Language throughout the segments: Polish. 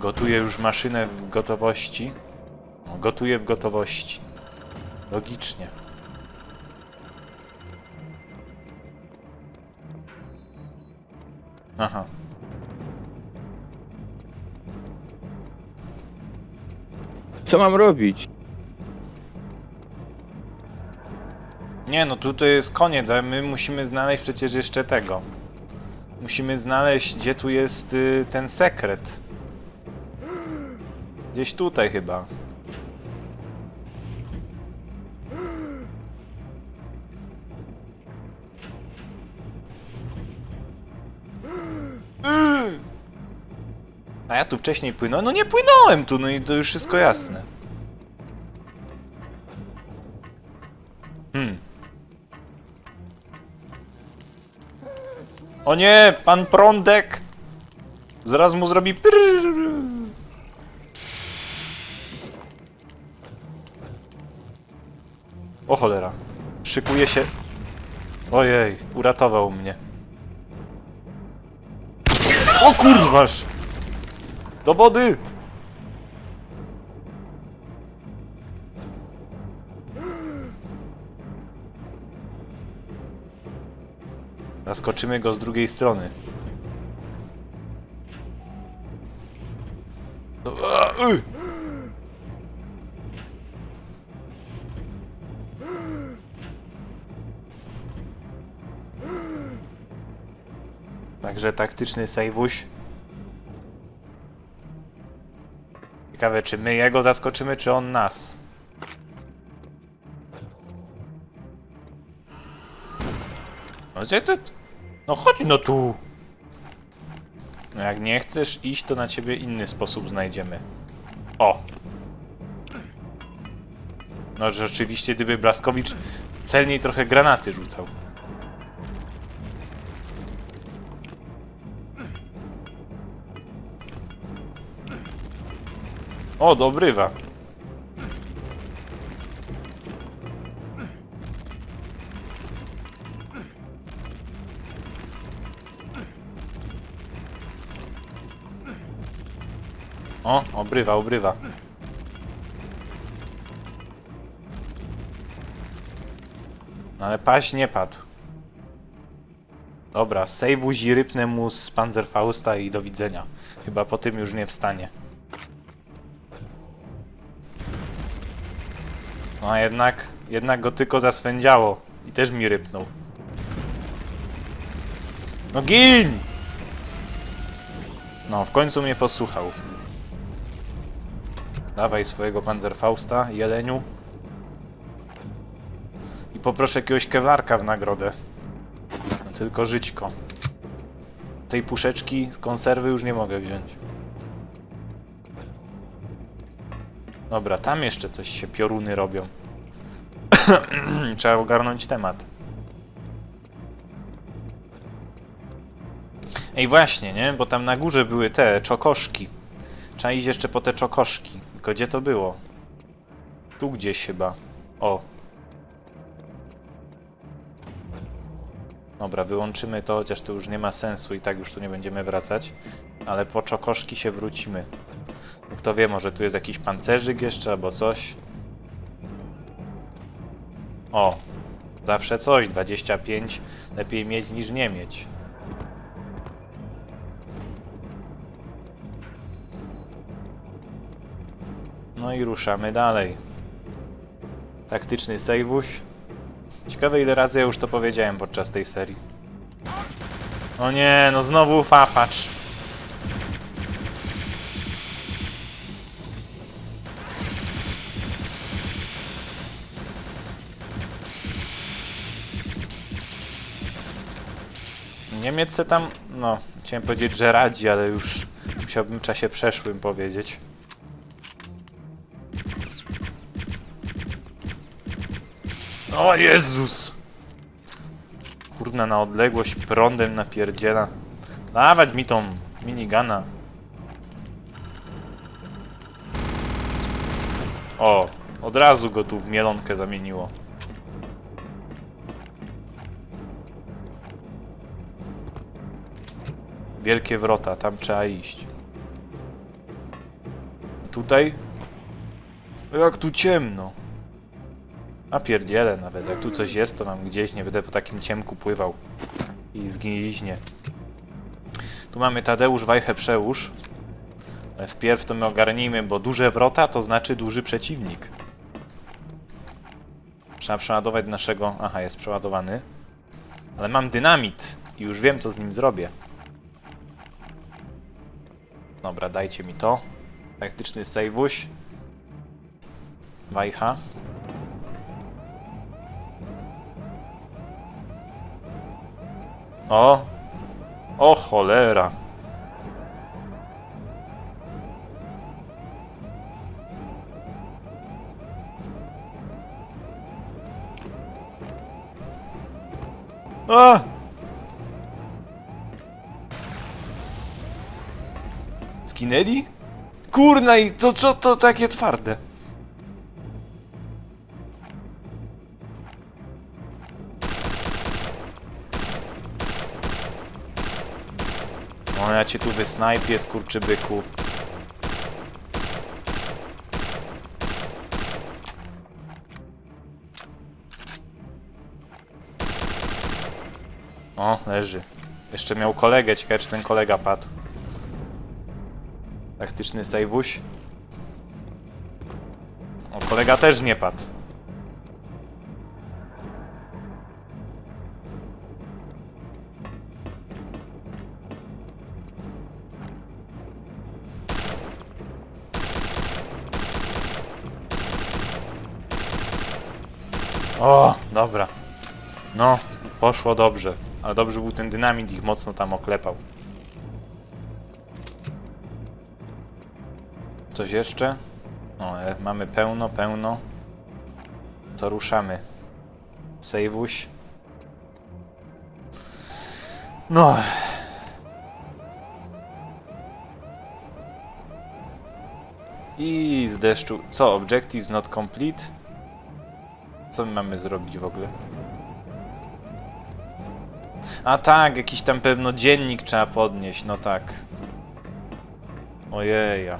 Gotuję już maszynę w gotowości. No, gotuję w gotowości. Logicznie. Aha. Co mam robić? Nie no, tu to jest koniec, ale my musimy znaleźć przecież jeszcze tego. Musimy znaleźć, gdzie tu jest y, ten sekret. Gdzieś tutaj chyba. A ja tu wcześniej płynąłem? No nie płynąłem tu, no i to już wszystko jasne. Hmm. O nie, pan Prądek! Zaraz mu zrobi prrrr. O cholera. Szykuje się... Ojej, uratował mnie. O kurważ! Do wody! Zaskoczymy go z drugiej strony. Także taktyczny sejwuś. Ciekawe, czy my jego zaskoczymy, czy on nas. No gdzie ty? No chodź no tu! No jak nie chcesz iść, to na ciebie inny sposób znajdziemy. O! No rzeczywiście, gdyby Blaskowicz celniej trochę granaty rzucał. O, dobrywa. O, obrywa, obrywa. No ale paść nie padł. Dobra, sejwuź i rypnę mu z Panzerfausta i do widzenia. Chyba po tym już nie wstanie. No a jednak, jednak go tylko zaswędziało. I też mi rypnął. No gin! No, w końcu mnie posłuchał. Dawaj swojego Panzerfausta, jeleniu. I poproszę jakiegoś kewarka w nagrodę. No, tylko żyćko. Tej puszeczki z konserwy już nie mogę wziąć. Dobra, tam jeszcze coś się pioruny robią. Trzeba ogarnąć temat. Ej, właśnie, nie? Bo tam na górze były te czokoszki. Trzeba iść jeszcze po te czokoszki. Tylko gdzie to było? Tu gdzieś chyba. O. Dobra, wyłączymy to, chociaż to już nie ma sensu i tak już tu nie będziemy wracać. Ale po czokoszki się wrócimy. Kto wie, może tu jest jakiś pancerzyk jeszcze albo coś. O, zawsze coś. 25 lepiej mieć niż nie mieć. No i ruszamy dalej. Taktyczny sejwuś. Ciekawe ile razy ja już to powiedziałem podczas tej serii. O nie, no znowu fapacz. Niemiec se tam, no, chciałem powiedzieć, że radzi, ale już musiałbym w czasie przeszłym powiedzieć. O Jezus! Kurna, na odległość prądem napierdziela. Dawać mi tą minigana. O, od razu go tu w mielonkę zamieniło. Wielkie wrota, tam trzeba iść. tutaj? Jak tu ciemno. A pierdziele nawet, jak tu coś jest, to mam gdzieś, nie będę po takim ciemku pływał. I zgniźnie. Tu mamy Tadeusz Wajchę Przełóż. Ale wpierw to my ogarnijmy, bo duże wrota to znaczy duży przeciwnik. Trzeba przeładować naszego... Aha, jest przeładowany. Ale mam dynamit i już wiem, co z nim zrobię. Dobra, dajcie mi to. Taktyczny sejwuś. Wajcha. O! O cholera! A! Skinęli? Kurna i to co to takie twarde? O, ja cię tu wysnajpię, skurczybyku. O, leży. Jeszcze miał kolegę, ciekawe czy ten kolega padł. Taktyczny sejwuś. O, kolega też nie padł. O, dobra. No, poszło dobrze. Ale dobrze był ten dynamit, ich mocno tam oklepał. Coś jeszcze? O, e, mamy pełno, pełno. To ruszamy. Sejwuś. No. I z deszczu. Co? Objectives not complete? Co my mamy zrobić w ogóle? A tak, jakiś tam pewno dziennik trzeba podnieść, no tak. Ojeja.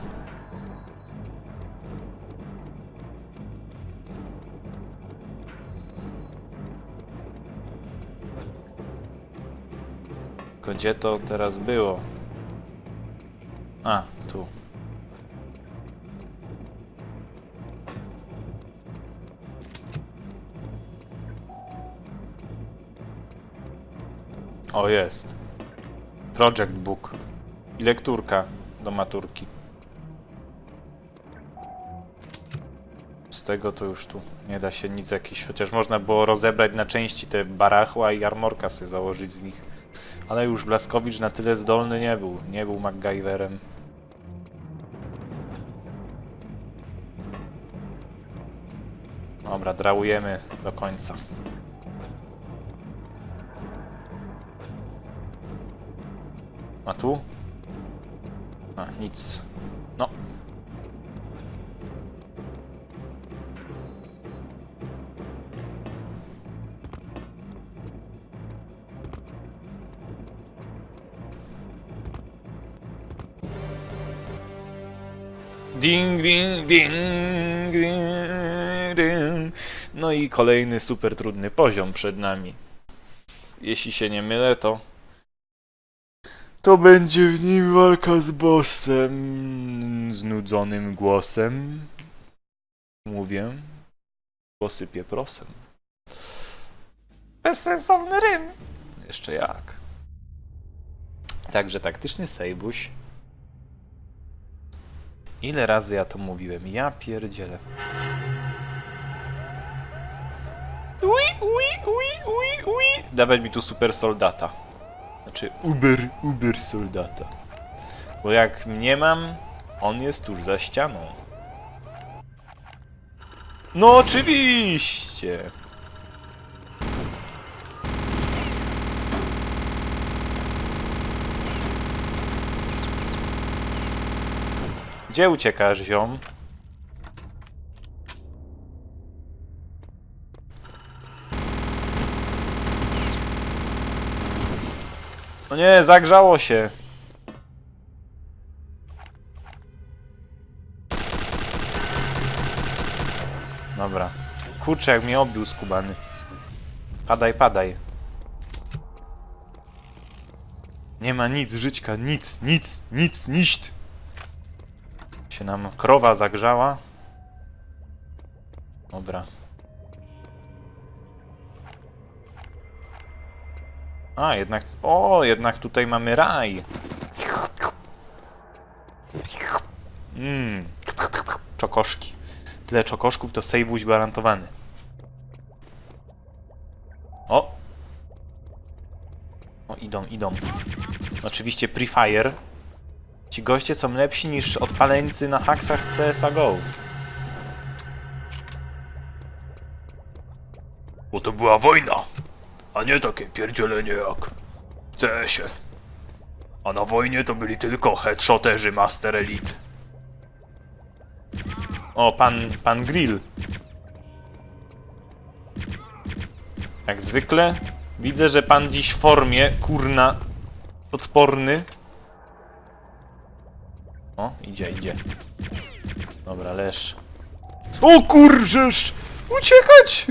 Tylko gdzie to teraz było? A, tu. O, jest. Project Book. I lekturka do maturki. Tego to już tu nie da się nic jakiś, chociaż można było rozebrać na części te barachła i armorka sobie założyć z nich. Ale już Blaskowicz na tyle zdolny nie był. Nie był MacGyverem. Dobra, drałujemy do końca. A tu? A, nic. Ding, ding, ding, ding, ding. No i kolejny super trudny poziom przed nami. Jeśli się nie mylę, to to będzie w nim walka z bossem. Znudzonym głosem. Mówię. Posypię prosem. Bezsensowny rym. Jeszcze jak. Także taktyczny sejbuś. Ile razy ja to mówiłem? Ja pierdzielę. Ui, ui, ui, ui, ui. Dawać mi tu super soldata. Znaczy Uber, Uber soldata. Bo jak mnie mam, on jest tuż za ścianą. No oczywiście! Gdzie uciekasz, ziom? No nie, zagrzało się. Dobra. Kurczę, jak mnie obił skubany. Padaj, padaj. Nie ma nic, żyćka, nic, nic, nic, niść. Się nam krowa zagrzała. Dobra. A, jednak... O, jednak tutaj mamy raj. Mmm. Czokoszki. Tyle czokoszków to sejwuś gwarantowany. O! O, idą, idą. Oczywiście Prefire. Ci goście są lepsi niż odpaleńcy na haksach z CSA GO. Bo to była wojna, a nie takie pierdzielenie jak w CS-ie. A na wojnie to byli tylko headshoterzy Master Elite. O, pan, pan Grill. Jak zwykle. Widzę, że pan dziś w formie, kurna, odporny. O, idzie, idzie. Dobra, leż. O kurżesz! Uciekać!